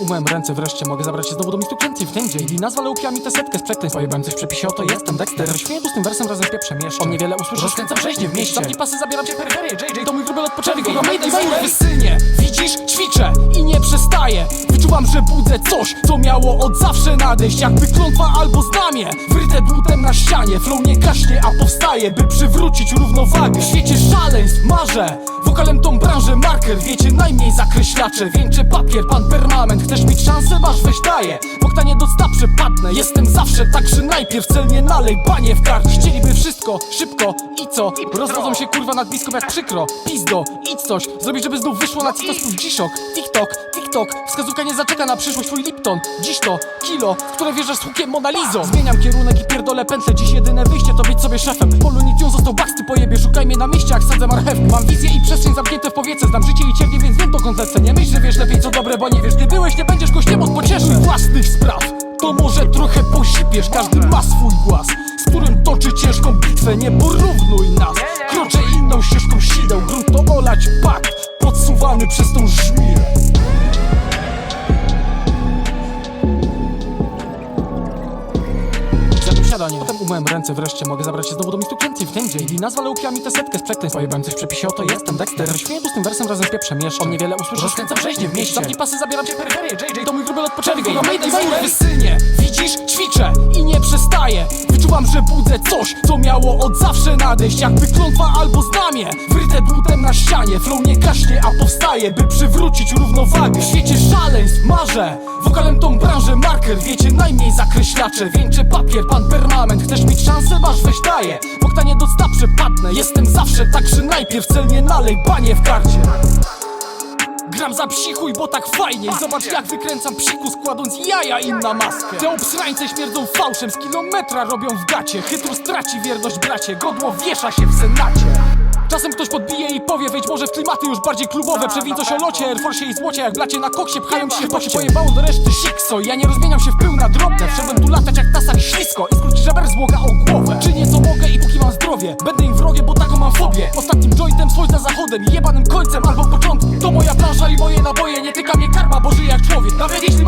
umyłem ręce wreszcie Mogę zabrać się znowu do mistu kręcej w dzień I nazwa leukia mi tę setkę z przekleństw. Pojebałem coś w przepisie, oto jestem Dexter. Śmieję z tym wersem razem z pieprzem jeszcze. On niewiele usłyszy, rozkręcam rzeźnie w mieście. Zapnij pasy, zabieram cię peryferię JJ to mój grubel od początku. Kogo made in synie Widzisz, ćwiczę i nie przestaję Wyczuwam, że budzę coś, co miało od zawsze nadejść. Jakby klątwa albo znamie Wryte dłutem na ścianie. Flow nie gaśnie, a powstaje By przywrócić równowagę. W świecie szaleństw marzę Wokalem tą branżę marker. Wiecie, najmniej zakreślacze Wieńczę papier, pan permanent Chcesz mieć szansę? Masz, weź daję. W oktanie dosta przepadnę Jestem zawsze tak, że najpierw celnie nalej Banie w kark Chcieliby wszystko, szybko i co? Rozwodzą się kurwa nad bliską jak przykro. Pizdo, idź coś. Zrobić, żeby znów wyszło na citos plus dziszok TikTok, TikTok. Wskazówka nie zaczeka na przyszłość twój Lipton. Dziś to kilo, które wjeżdżasz z hukiem Monalizą Zmieniam kierunek i pierdolę pętlę. Dziś jedyne wyjście to być sobie szefem. Polonitium został baksty pojebie. Szukaj mnie na mieście jak sadzę marchewkę. Mam wizję i przestrzeń zamknięte w powietrze Znam życie i cierpię, więc wiem dokąd lecę Nie myśl, że wiesz lepiej co dobre, bo nie wiesz. Gdy byłeś, nie będziesz gościem od pocieszy własnych spraw. To może trochę posipiesz Każdy ma swój głaz Z którym toczy ciężką bitwę. Nie porównuj nas. Kroczę ręce wreszcie Mogę zabrać się znowu do mistu kręcej w ten dzień I nazwa leukia mi tę setkę z przekleństw Pojebałem coś w przepisie, oto jestem Dexter. Śmieję z tym wersem razem z pieprzem jeszcze On niewiele usłyszy, rozkręcam rzeźnie w mieście. Zapnij pasy, zabieram cię peryferię JJ to mój początku Kogo made in synie Ćwiczę i nie przestaję. Wyczuwam, że budzę coś, co miało od zawsze nadejść. Jakby klątwa albo znamie Wryte dłutem na ścianie. Flow nie gaśnie, a powstaje By przywrócić równowagę. W świecie szaleństw marzę Wokalem tą branżę marker. Wiecie, najmniej zakreślacze Wieńczę papier, pan permanent Chcesz mieć szansę? Masz, weź daję. W oktanie dosta przepadnę. Jestem zawsze tak, że najpierw celnie nalej Banie w karcie Gram za psichuj, bo tak fajnie. Zobacz jak wykręcam psiku składąc jaja im na maskę. Te obsrańce śmierdzą fałszem Z kilometra robią w gacie. Chytru straci wierność bracie Godło wiesza się w senacie. Czasem ktoś podbije i powie Wejdź może w klimaty już bardziej klubowe. Przewin coś o locie, Air Force i złocie. Jak blacie na koksie pchają się Chyba się pojebało do reszty sikso. Ja nie rozmieniam się w pył na drobne. Wszedłem tu latać jak tasak ślisko I skrócić żeber z łoga o głowę. Czynię co mogę i póki mam zdrowie Będę mam fobię Ostatnim jointem słońca zachodem i Jebanym końcem albo początkiem To moja plansza i moje naboje Nie tyka mnie karma, bo żyję jak człowiek. Nawet jeśli